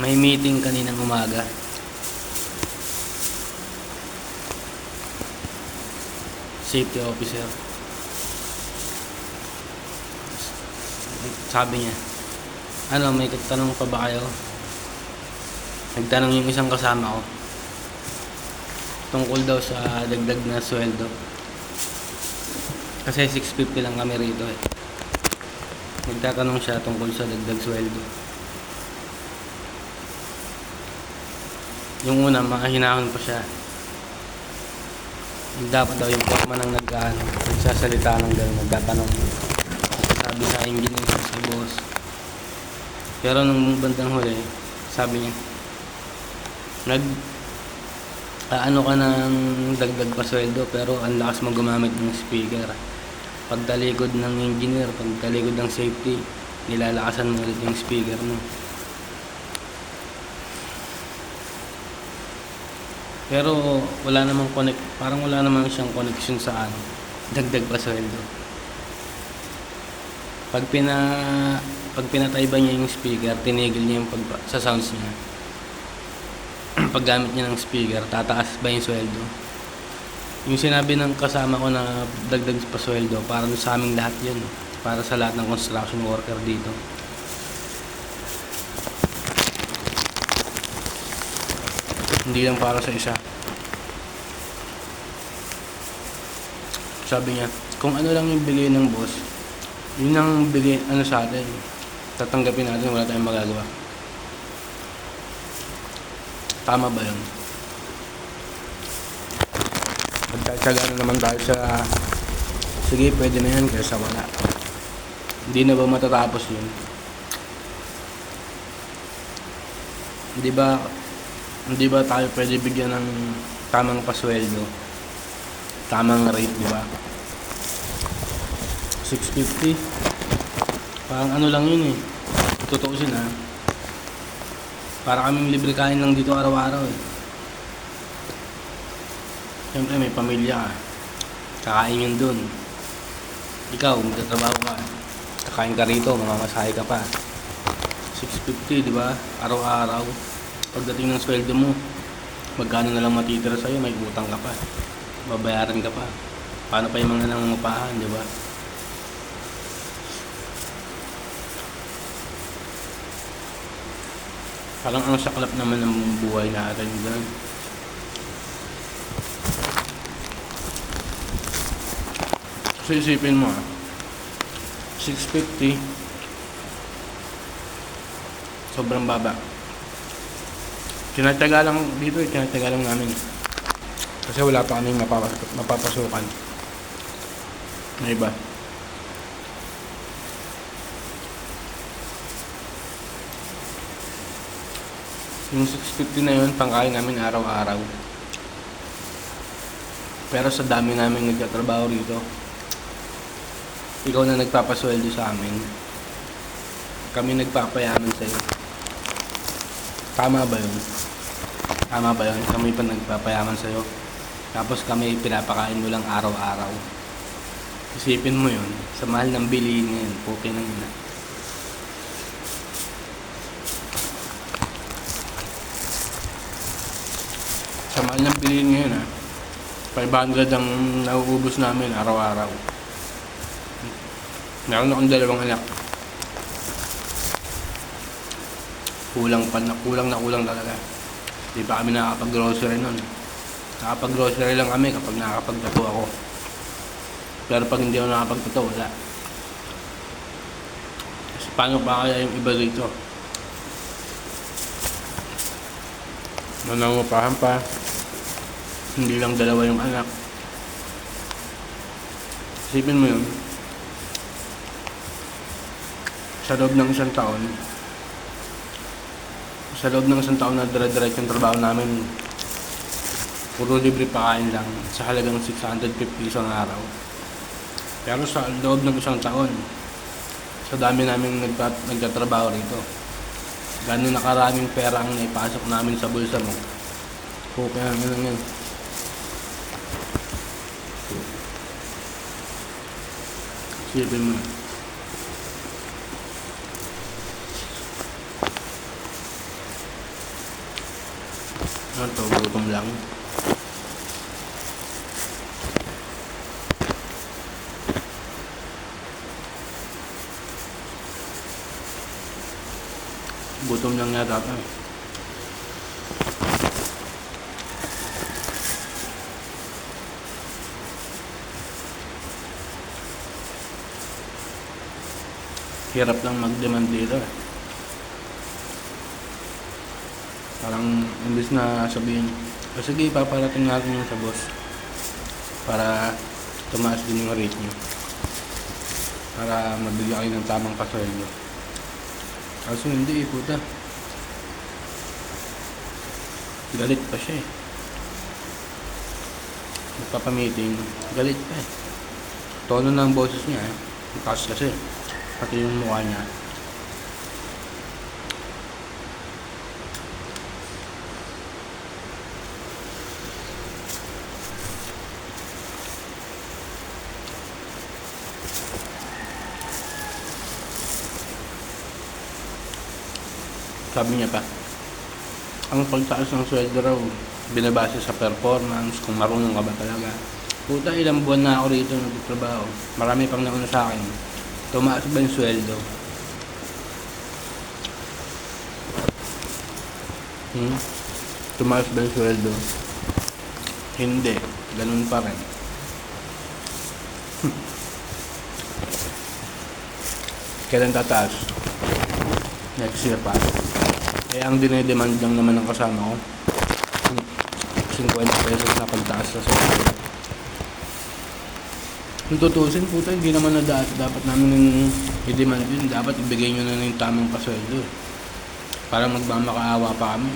May meeting kaninang umaga. Safety officer. Sabi niya, ano, may tanong pa ba kayo? Nagtanong yung isang kasama ko. Tungkol daw sa dagdag na sweldo. Kasi 650 lang kami rito eh. Nagtatanong siya tungkol sa dagdag sweldo. Yung una, makahinahon pa siya. Dapat daw yung forma ng nag nagsasalita ng gano'n, nagtatanong. Sabi sa engineer, sa boss. Pero nung bandang huli, sabi niya, nag ano ka ng dagdag pa sweldo pero ang lakas mo gumamit ng speaker. Pagtalikod ng engineer, pagtalikod ng safety, nilalakasan mo ulit yung speaker mo. Pero wala namang connect, parang wala namang siyang connection sa ano, dagdag pa sweldo. Pag pina pag pinatay ba niya yung speaker, tinigil niya yung pag sa sounds niya. Paggamit niya ng speaker, tataas ba yung sweldo? Yung sinabi ng kasama ko na dagdag pa sweldo, para sa aming lahat yun. Para sa lahat ng construction worker dito. Hindi lang para sa isa. Sabi niya, kung ano lang yung bigay ng boss, yun ang bigay ano sa atin. Tatanggapin natin, wala tayong magagawa. Tama ba yun? Magtatsaga na naman tayo sa sige, pwede na yan kaysa wala. Hindi na ba matatapos yun? Hindi ba hindi ba tayo pwede bigyan ng tamang pasweldo? Tamang rate, di ba? 650. Parang ano lang yun eh. Tutuusin ha. Para kaming libre kain lang dito araw-araw eh. Siyempre may pamilya ka. Kakain yun dun. Ikaw, magtatrabaho ka. Kakain ka rito, mamamasahe ka pa. 650, di ba? Araw-araw. Pagdating ng sweldo mo, magkano na lang matitira sa'yo, may utang ka pa. Babayaran ka pa. Paano pa yung mga nangangapahan, di ba? Parang ang saklap naman ng buhay natin. Ganun. So isipin mo ah. 650 sobrang baba. Tinataga lang dito eh, tinataga lang namin. Kasi wala pa kaming mapapas mapapasukan. Na iba. Yung 650 na yun, pangkain namin araw-araw. Pero sa dami namin nagtatrabaho rito, ikaw na nagpapasweldo sa amin. Kami nagpapayaman sa'yo. Tama ba yun? Tama ba yun? Kami pa nagpapayaman sa'yo. Tapos kami pinapakain mo lang araw-araw. Isipin mo yun, sa mahal ng bilihin ngayon, puti ng ina. Sa mahal ng bilihin ngayon ha, 500 ang nauubos namin araw-araw. Meron akong dalawang anak. Kulang pa na, kulang na kulang talaga. Di pa kami nakakapag-grocery nun. Nakakapag-grocery lang kami kapag nakakapagtato ako. Pero pag hindi ako nakakapagtato, wala. Kasi paano pa kaya yung iba dito? Nanangupahan pa. Hindi lang dalawa yung anak. Isipin mo yun. Sa loob ng isang taon, sa loob ng isang taon na dire-diretso yung trabaho namin, puro libre pakain lang sa halagang 650 isang araw. Pero sa loob ng isang taon, sa dami namin nagtat nagtatrabaho rito, gano'n na karaming pera ang naipasok namin sa bulsa mo. Okay na lang yan. Isipin mo. Ano to, gutom lang. Gutom lang yata ito eh. Hirap lang mag-demand dito eh. Parang imbis na sabihin, o sige, paparating natin yung sa boss para tumaas din yung rate nyo. Para mabigyan kayo ng tamang pasweldo. Kaso hindi eh, puta. Galit pa siya eh. Nagpapamiting, galit pa eh. Tono ng boses niya eh. Taas kasi. Pati yung mukha niya. Sabi niya pa, ang pagtaas ng sweldo raw, binabase sa performance, kung marunong ka ba talaga. Puta, ilang buwan na ako rito nagtatrabaho. Marami pang nauna sa akin. Tumaas ba yung sweldo? Hmm? Tumaas ba yung sweldo? Hindi. Ganun pa rin. Kailan tataas? Next year pa. Eh, ang dinedemand lang naman ng kasama ko, 50 pesos na pagtaas sa sweldo. Kung tutusin, puta, hindi naman na dapat, dapat namin i-demand yun. Dapat ibigay nyo na yung tamang pasweldo. eh. Para magmamakaawa pa kami.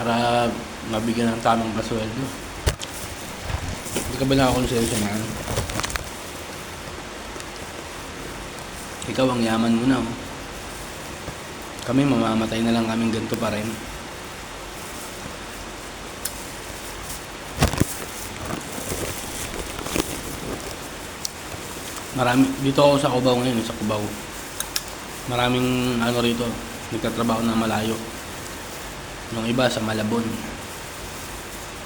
Para mabigyan ng tamang pasweldo. Hindi ka ba nakakonsensya na? Ikaw ang yaman mo na. Oh. Kami mamamatay na lang kaming ganito pa rin. Marami, dito ako sa Cubao ngayon, sa Cubao. Maraming ano rito, nagtatrabaho na malayo. Yung iba sa Malabon.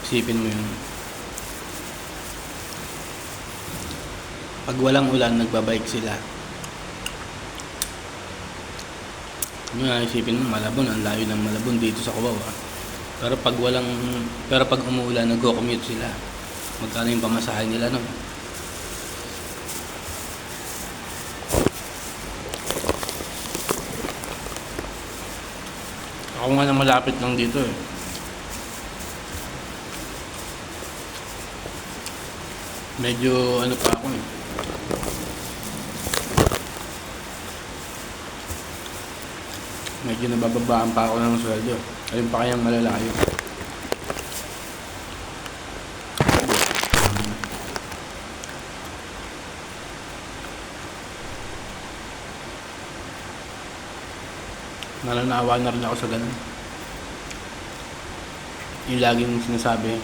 Isipin mo yun. Pag walang ulan, nagbabike sila. Ano nga, isipin mo, Malabon, ang layo ng Malabon dito sa Cubao. Ah. Pero pag walang, pero pag umuulan, nag-commute sila. Magkano yung pamasahe nila no? Ako nga na malapit lang dito eh. Medyo ano pa ako eh. Medyo nabababaan pa ako ng sweldo. Ayun pa kayang malalayo. Nananawa na rin ako sa ganun. Yung laging sinasabi,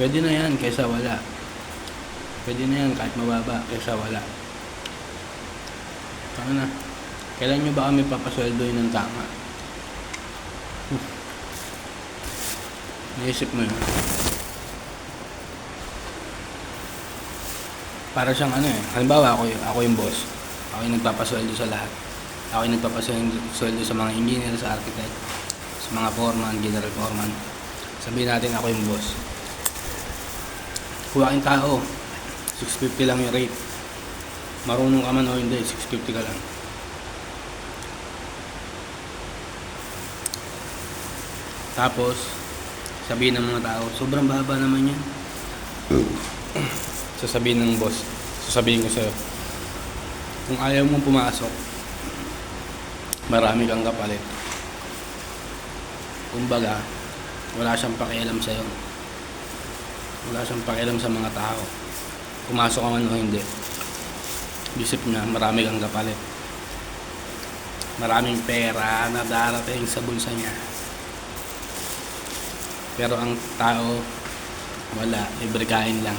pwede na yan kaysa wala. Pwede na yan kahit mababa kaysa wala. Tama na. Kailan nyo ba kami papasweldo ng tama? Hmm. Naisip mo yun. Para siyang ano eh. Halimbawa ako, ako yung boss. Ako yung nagpapasweldo sa lahat. Ako yung nagpapasweldo sa mga engineer, sa architect, sa mga foreman, general foreman. Sabihin natin ako yung boss. Kuha tao. 650 lang yung rate. Marunong ka man o hindi, 650 ka lang. Tapos, sabihin ng mga tao, sobrang baba naman yan. Sasabihin ng boss, sasabihin ko sa'yo, kung ayaw mong pumasok, marami kang kapalit. Kumbaga, wala siyang pakialam sa'yo. Wala siyang pakialam sa mga tao. Pumasok ka man o hindi. Isip niya, marami kang kapalit. Maraming pera na darating sa bulsa niya. Pero ang tao, wala. Libre kain lang.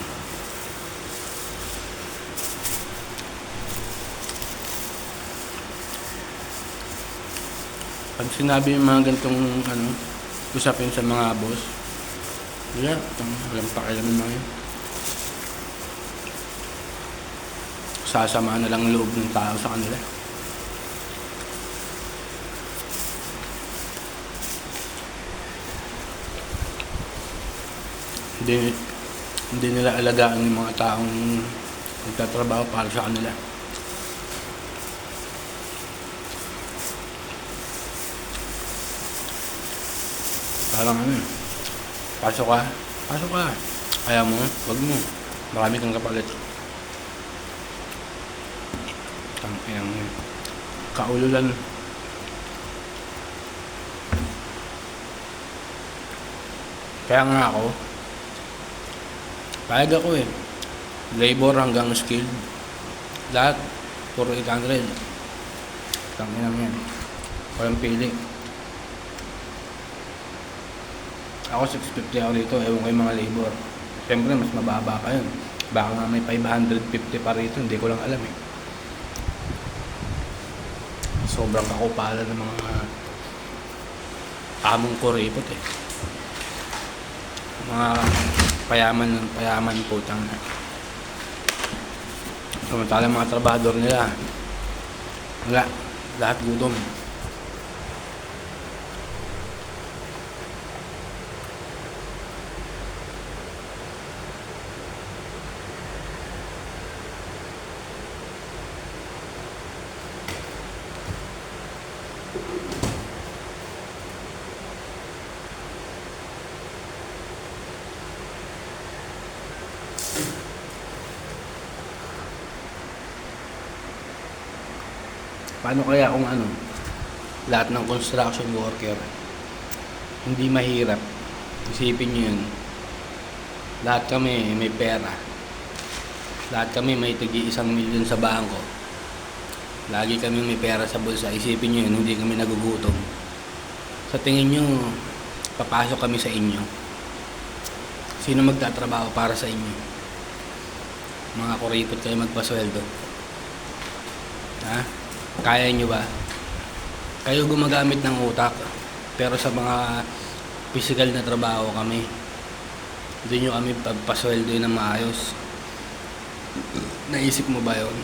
Pag sinabi yung mga ganitong ano, usapin sa mga boss, yeah, walang pakialam mga yun. Sasama na lang loob ng tao sa kanila. Hindi, hindi nila alagaan yung mga taong nagtatrabaho para sa kanila. Parang ano, eh, pasok ka, pasok ka. Ayaw mo, wag mo. Marami kang kapalit. Tang yang kaululan. Kaya nga ako, payag ako eh. Labor hanggang skilled. Lahat, puro 800. Tangin lang yan. Walang pili. Ako 650 ako dito, ewan ko yung mga labor. Siyempre, mas mababa pa yun. Baka nga may 550 pa rito, hindi ko lang alam eh. Sobrang kakupala ng mga among kuripot eh. Mga payaman ng payaman putang na. Samantala mga trabador nila, wala, lahat gutom. Paano kaya kung ano, lahat ng construction worker, hindi mahirap. Isipin nyo yun. Lahat kami may pera. Lahat kami may tigi isang milyon sa bangko. Lagi kami may pera sa bulsa. Isipin nyo yun, hindi kami nagugutom. Sa tingin nyo, papasok kami sa inyo. Sino magtatrabaho para sa inyo? Mga kuripot kayo magpasweldo. Ha? Kaya nyo ba? Kayo gumagamit ng utak. Pero sa mga physical na trabaho kami, hindi nyo kami pagpasweldo na maayos. Naisip mo ba yun?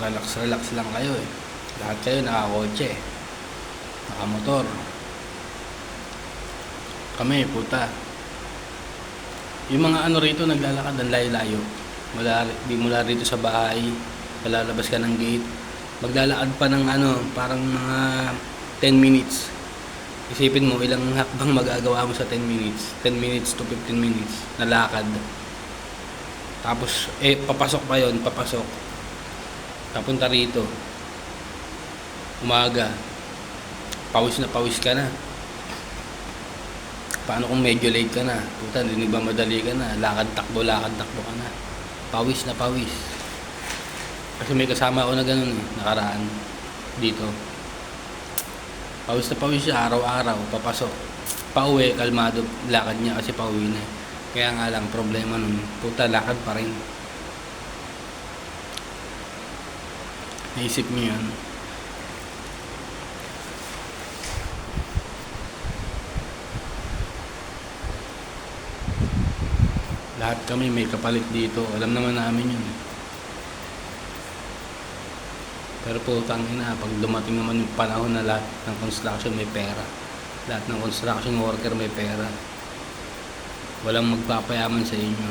Relax, relax lang kayo eh. Lahat kayo nakakotse. Nakamotor. Kami, puta. Yung mga ano rito, naglalakad ng layo-layo. Mula, mula rito sa bahay, lalabas ka ng gate. Maglalakad pa ng ano, parang mga 10 minutes. Isipin mo, ilang hakbang magagawa mo sa 10 minutes. 10 minutes to 15 minutes na lakad. Tapos, eh, papasok pa yon papasok. Papunta rito. Umaga. Pawis na pawis ka na. Paano kung medyo late ka na? Puta, hindi ba madali ka na? Lakad takbo, lakad takbo ka na. Pawis na pawis. Kasi may kasama ako na ganun eh, nakaraan dito. Pawis na pawis siya araw-araw, papasok. Pauwi, kalmado, lakad niya kasi pauwi na. eh. Kaya nga lang, problema nun, puta, lakad pa rin. Naisip niyo yan. Lahat kami may kapalit dito. Alam naman namin yun. Pero putang ina, pag dumating naman yung panahon na lahat ng construction may pera. Lahat ng construction worker may pera. Walang magpapayaman sa inyo.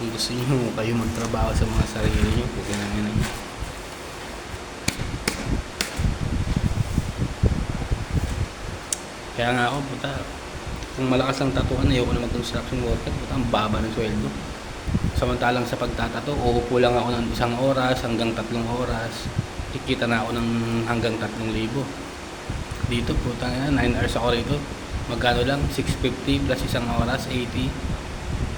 Kung gusto niyo kayo magtrabaho sa mga sarili niyo, okay na yun. Kaya nga ako, puta, kung malakas ang tatuan, ayoko na mag-construction worker, puta, ang baba ng sweldo. Samantalang sa pagtatato, uupo lang ako ng isang oras hanggang tatlong oras. Kikita na ako ng hanggang tatlong libo. Dito, putang ina, 9 hours ako rito. Magkano lang? 650 plus isang oras, 80.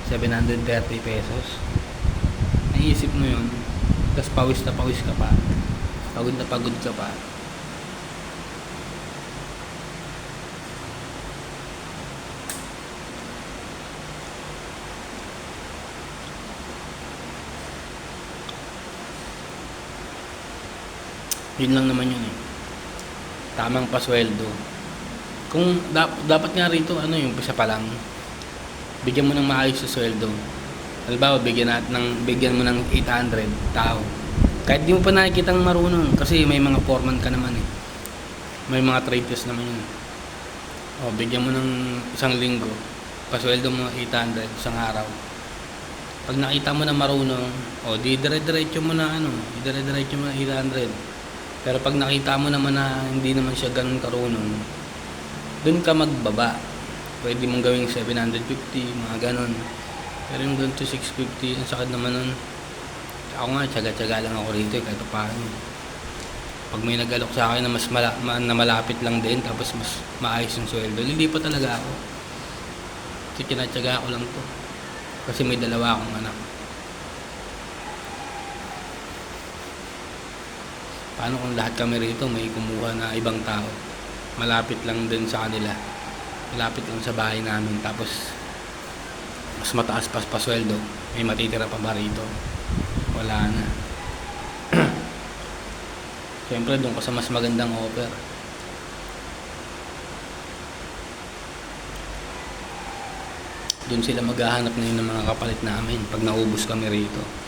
730 pesos. Naisip mo yun. Tapos pawis na pawis ka pa. Pagod na pagod ka pa. Yun lang naman yun eh. Tamang pasweldo. Kung dap- dapat nga rito, ano yung isa pa lang, bigyan mo ng maayos sa sweldo. Halimbawa, bigyan, nat ng, bigyan mo ng 800 tao. Kahit di mo pa nakikita ng marunong, kasi may mga foreman ka naman eh. May mga trade test naman yun. O, bigyan mo ng isang linggo, pasweldo mo 800 isang araw. Pag nakita mo na marunong, o di dire-diretso mo na ano, dire-diretso mo na 800. Pero pag nakita mo naman na hindi naman siya ganun karunong, dun ka magbaba. Pwede mong gawing 750, mga ganun. Pero yung doon to 650, ang sakit naman nun. Ako nga, tsaga-tsaga lang ako rito eh, kahit paano. Pag may nag-alok sa akin na mas mala, ma, na malapit lang din, tapos mas maayos yung sweldo, lilipat talaga ako. Kasi kinatsaga ko lang to. Kasi may dalawa akong anak. Paano kung lahat kami rito may kumuha na ibang tao? Malapit lang din sa kanila. Malapit lang sa bahay namin. Tapos, mas mataas pa pasweldo. May matitira pa ba rito? Wala na. Siyempre, doon ko sa mas magandang offer. Doon sila maghahanap ngayon ng mga kapalit namin pag naubos kami rito.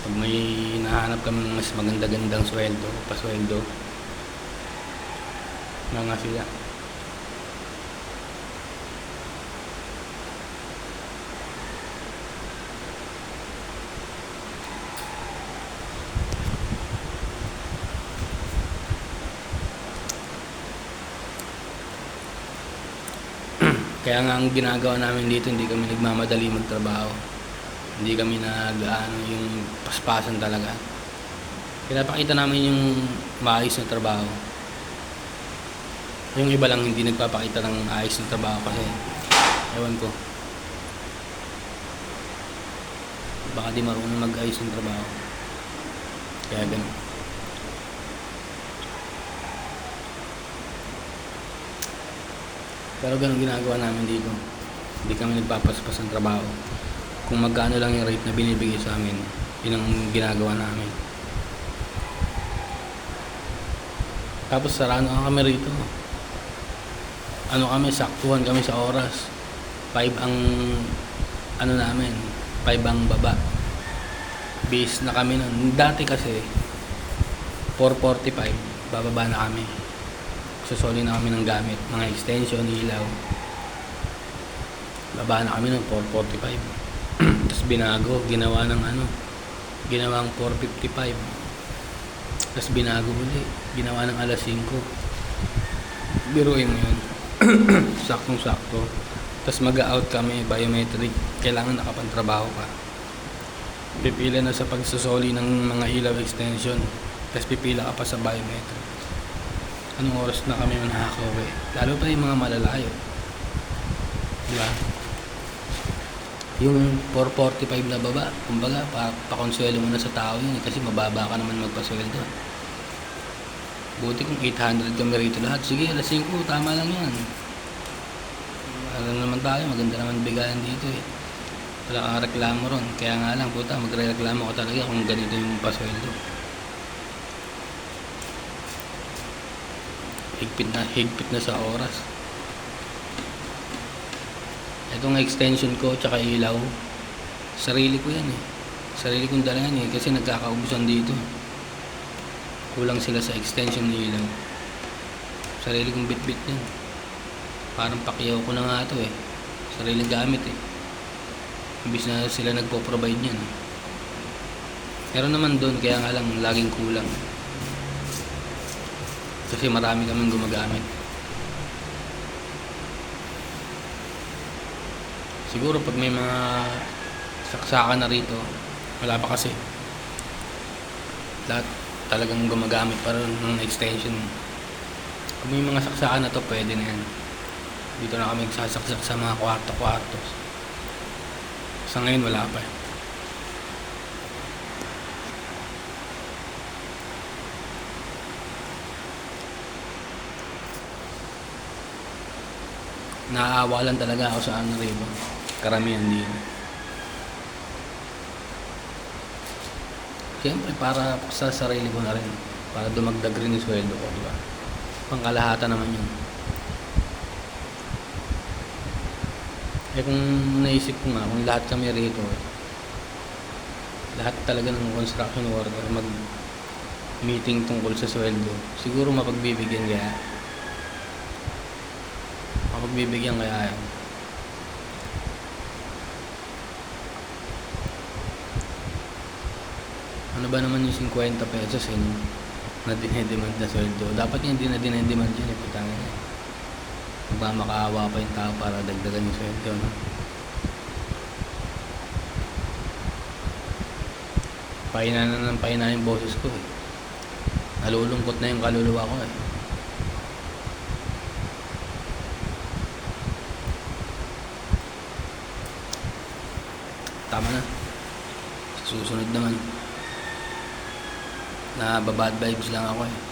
Pag may nahanap kami mas maganda-gandang sweldo, pasweldo, mga sila. Kaya nga ang ginagawa namin dito, hindi kami nagmamadali magtrabaho. Hindi kami nag ano, yung paspasan talaga. Pinapakita namin yung maayos na trabaho. Yung iba lang hindi nagpapakita ng ayos na trabaho kasi ewan ko. Baka di marunong mag-ayos ng trabaho. Kaya ganun. Pero ganun ginagawa namin dito. Hindi kami nagpapaspas ng trabaho. Kung magkano lang yung rate na binibigay sa amin, yun ang ginagawa namin. Tapos sarano ka kami rito. Ano kami, saktuhan kami sa oras. 5 ang ano namin, 5 ang baba. Base na kami nun. Dati kasi 445, bababa na kami susoli na kami ng gamit mga extension, ilaw baba na kami ng 445 tapos binago, ginawa ng ano ginawang 455 tapos binago uli ginawa ng alas 5 biruin mo yun. Saktong sakto tapos mag-out kami biometric. Kailangan nakapantrabaho ka. Pipila na sa pagsusoli ng mga ilaw extension. Tapos pipila ka pa sa biometric. Anong oras na kami nakakauwi. Lalo pa yung mga malalayo. Di ba? Yung 445 na baba, kumbaga, pa, pakonsuelo mo na sa tao yun eh, kasi mababa ka naman magpasweldo. Buti kung 800 kami rito lahat. Sige, alas 5, tama lang yan. Alam naman tayo, maganda naman bigayan dito eh. Wala kang reklamo ron. Kaya nga lang, puta, magre-reklamo ko talaga kung ganito yung pasweldo. higpit na higpit na sa oras itong extension ko tsaka ilaw sarili ko yan eh. Sarili kong dala yan eh kasi nagkakaubusan dito kulang sila sa extension ng ilaw. Sarili kong bit bit yan. Parang pakyaw ko na nga ito eh. Sariling gamit eh. Imbis na sila nagpo-provide yan meron naman doon kaya nga lang laging kulang. Kasi marami kaming gumagamit siguro pag may mga saksakan na rito wala pa kasi. Lahat talagang gumagamit para ng extension. Pag may mga saksakan na to pwede na yan. Dito na kami sasaksak sa mga kwarto-kwarto. Sa ngayon wala pa. Eh Naaawa lang talaga ako sa ano rin. Karamihan dito. Siyempre, para sa sarili ko na rin. Para dumagdag rin yung sweldo ko, di ba? Pangkalahatan naman yun. Eh kung naisip ko nga, kung lahat kami rito, lahat talaga ng construction worker mag meeting tungkol sa sweldo, siguro mapagbibigyan kaya. Mapagbibigyan kaya yan. Ano ba naman yung 50 pesos eh, na dinedemand na sweldo? Dapat yung hindi na dinedemand yun, eh, putang ina. Magmamakaawa pa yung tao para dagdagan yung sweldo, no? Paina na ng paina yung boses ko eh. Nalulungkot na yung kaluluwa ko eh. Tama na. Susunod naman. Na babad vibes lang ako eh.